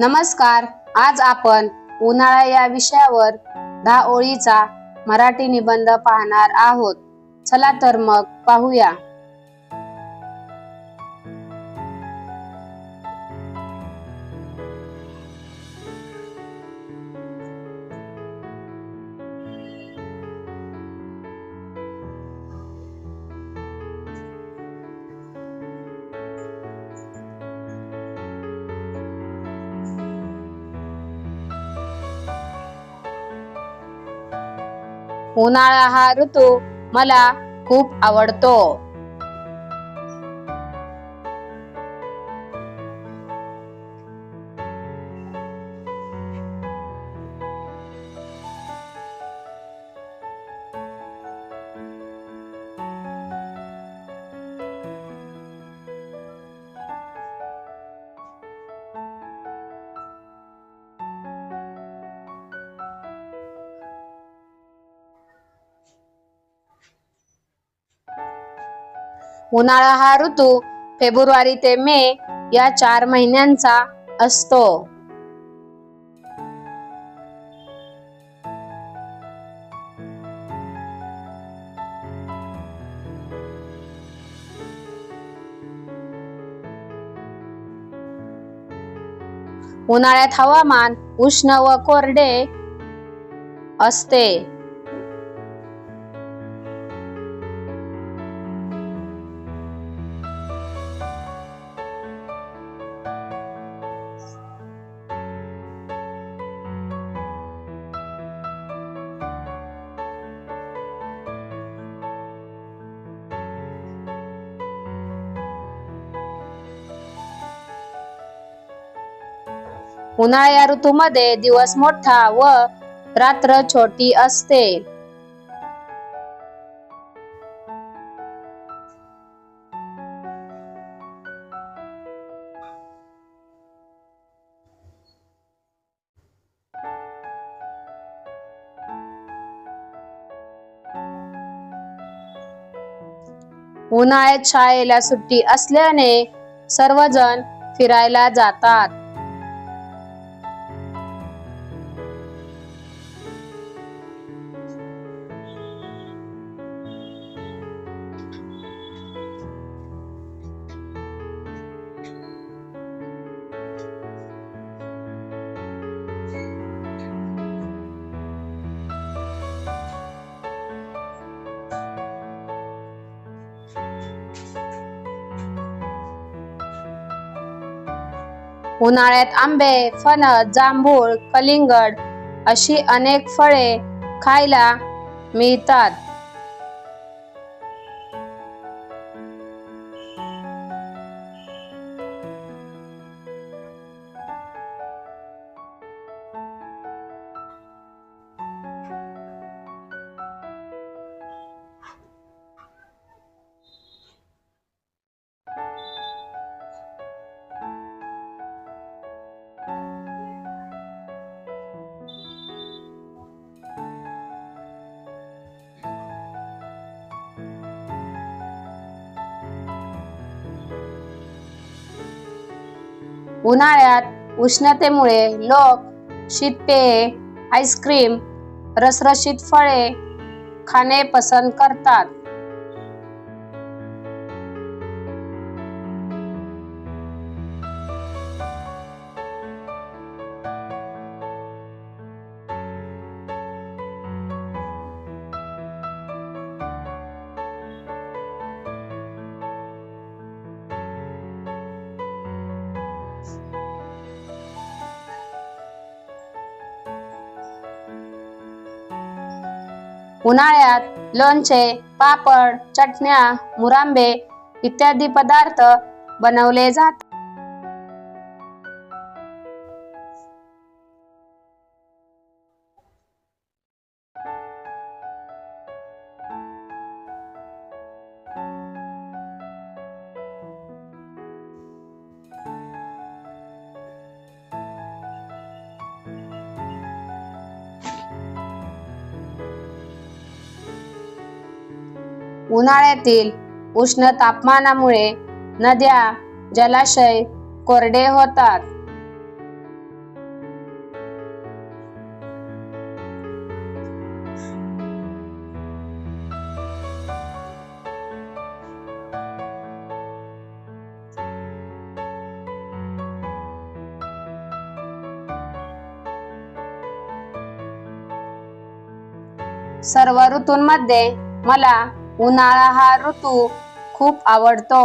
नमस्कार आज आपण उन्हाळा या विषयावर दहा ओळीचा मराठी निबंध पाहणार आहोत. चला तर मग पाहूया. उन्हाळा हा ऋतू मला खूप आवडतो. उन्हाळा हा ऋतू फेब्रुवारी ते मे या चार महिन्यांचा असतो. उन्हाळ्यात हवामान उष्ण व कोरडे असते. उन्हाळा या ऋतूमध्ये दिवस मोठा व रात्र छोटी असते. उन्हाळ्यात शाळेला सुट्टी असल्याने सर्वजण फिरायला जातात. उन्हाळ्यात आंबे फणस जांभूळ कलिंगड अशी अनेक फळे खायला मिळतात. उन्हाळ्यात उष्णतेमुळे लोक शीतपेये आईस्क्रीम रसरशीत फळे खाणे पसंत करतात. उन्हाळ्यात लोणचे पापड चटण्या मुरांबे इत्यादी पदार्थ बनवले जातात उन्हाळ्यातील उष्ण तापमानामुळे नद्या जलाशय कोरडे होतात. सर्व ऋतूंमध्ये मला उन्हाळा हा ऋतू खूप आवडतो.